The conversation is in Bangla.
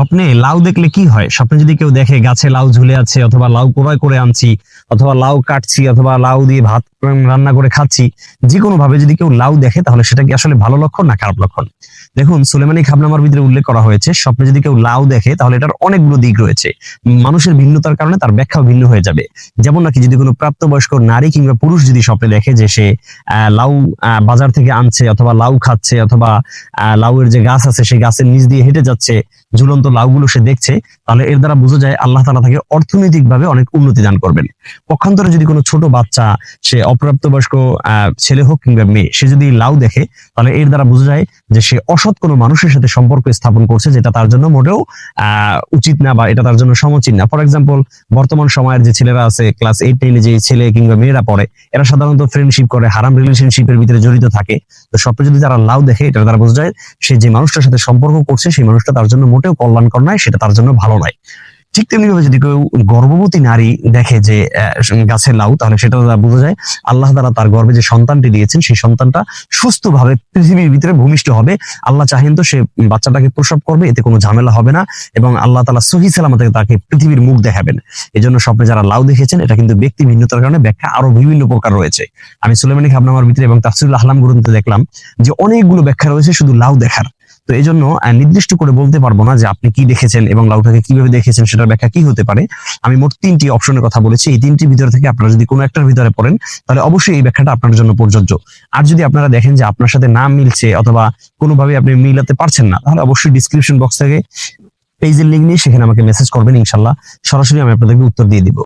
স্বপ্নে লাউ দেখলে কি হয়? স্বপ্নে যদি কেউ দেখে গাছে লাউ ঝুলে আছে অথবা লাউ ক্রয় করে আনছি অথবা লাউ কাটছি অথবা লাউ দিয়ে ভাত রান্না করে খাচ্ছি যে কোনো ভাবে যদি কেউ লাউ দেখে, তাহলে সেটা কি আসলে ভালো লক্ষণ না খারাপ লক্ষণ? দেখুন, সুলেমানি খাবনামার ভিতরে উল্লেখ করা হয়েছে, স্বপ্নে যদি কেউ লাউ দেখে, তাহলে এটার অনেকগুলো দিক রয়েছে। মানুষের ভিন্নতার কারণে তার ব্যাখ্যাও ভিন্ন হয়ে যাবে। যেমন নাকি যদি কোনো প্রাপ্তবয়স্ক নারী কিংবা পুরুষ যদি স্বপ্নে দেখে যে সে লাউ বাজার থেকে আনছে অথবা লাউ খাচ্ছে অথবা লাউয়ের যে গাছ আছে, সেই গাছের নিচ দিয়ে হেঁটে যাচ্ছে, ঝুলন্ত লাউগুলো সে দেখছে, তাহলে এর দ্বারা বোঝা যায় আল্লাহ তালা তাকে অর্থনৈতিকভাবে অনেক উন্নতি দান করবেন। পক্ষান্তরে যদি কোনো ছোট বাচ্চা সে অপ্রাপ্তবয়স্ক আহ, ছেলে হোক কিংবা মেয়ে সে যদি লাউ দেখে তাহলে এর দ্বারা বোঝা যায় যে সে অসৎ কোনো মানুষের সাথে সম্পর্ক স্থাপন করছে যেটা তার জন্য মোটেও উচিত না বা এটা তার জন্য সমচিত না। ফর এক্সাম্পল বর্তমান সময়ের যে ছেলেরা আছে ক্লাস এইট টেনে যে ছেলে কিংবা মেয়েরা পড়ে এরা সাধারণত ফ্রেন্ডশিপ করে হারাম রিলেশনশিপের ভিতরে জড়িত থাকে। তো স্বপ্নে যদি তারা লাউ দেখে এটা দ্বারা বোঝা যায় সে যে মানুষটার সাথে সম্পর্ক করছে সেই মানুষটা তার জন্য মোটেও কল্যাণকর নয় সেটা তার জন্য ভালো নয়। ঠিক তেমনি ভাবে যদি কেউ গর্ভবতী নারী দেখে যে আহ, গাছে লাউ তাহলে সেটা বোঝা যায় আল্লাহ তারা তার গর্ভে যে সন্তানটি দিয়েছেন সেই সন্তানটা সুস্থভাবে পৃথিবীর ভিতরে ভূমিষ্ঠ হবে। আল্লাহ চাহেন তো সে বাচ্চাটাকে প্রসব করবে এতে কোনো ঝামেলা হবে না এবং আল্লাহ তালা সহি সালামতে তাকে পৃথিবীর মুখ দেখাবেন। এই জন্য স্বপ্নে যারা লাউ দেখেছেন এটা কিন্তু ব্যক্তি ভিন্নতার কারণে ব্যাখ্যা আরও বিভিন্ন প্রকার রয়েছে। আমি সুলেমানি খাবনামার ভিতরে এবং তাফসিরুল আহলাম গ্রন্থে দেখলাম যে অনেকগুলো ব্যাখ্যা রয়েছে শুধু লাউ দেখার। তো এই জন্য নির্দিষ্ট করে বলতে পারব না যে আপনি কি দেখেছেন এবং লাউটাকে কীভাবে দেখেছেন, সেটার ব্যাখ্যা কি হতে পারে। আমি মোট তিনটি অপশনের কথা বলেছি। এই তিনটির ভিতরে থেকে আপনারা যদি কোনো একটার ভিতরে পড়েন, তাহলে অবশ্যই এই ব্যাখ্যাটা আপনার জন্য প্রযোজ্য। আর যদি আপনারা দেখেন যে আপনার সাথে না মিলছে অথবা কোনোভাবে আপনি মিলাতে পারছেন না, তাহলে অবশ্যই ডিসক্রিপশন বক্স থেকে পেজের লিঙ্ক নিয়ে সেখানে আমাকে মেসেজ করবেন ইনশাল্লাহ সরাসরি আমি আপনাদেরকে উত্তর দিয়ে দিব।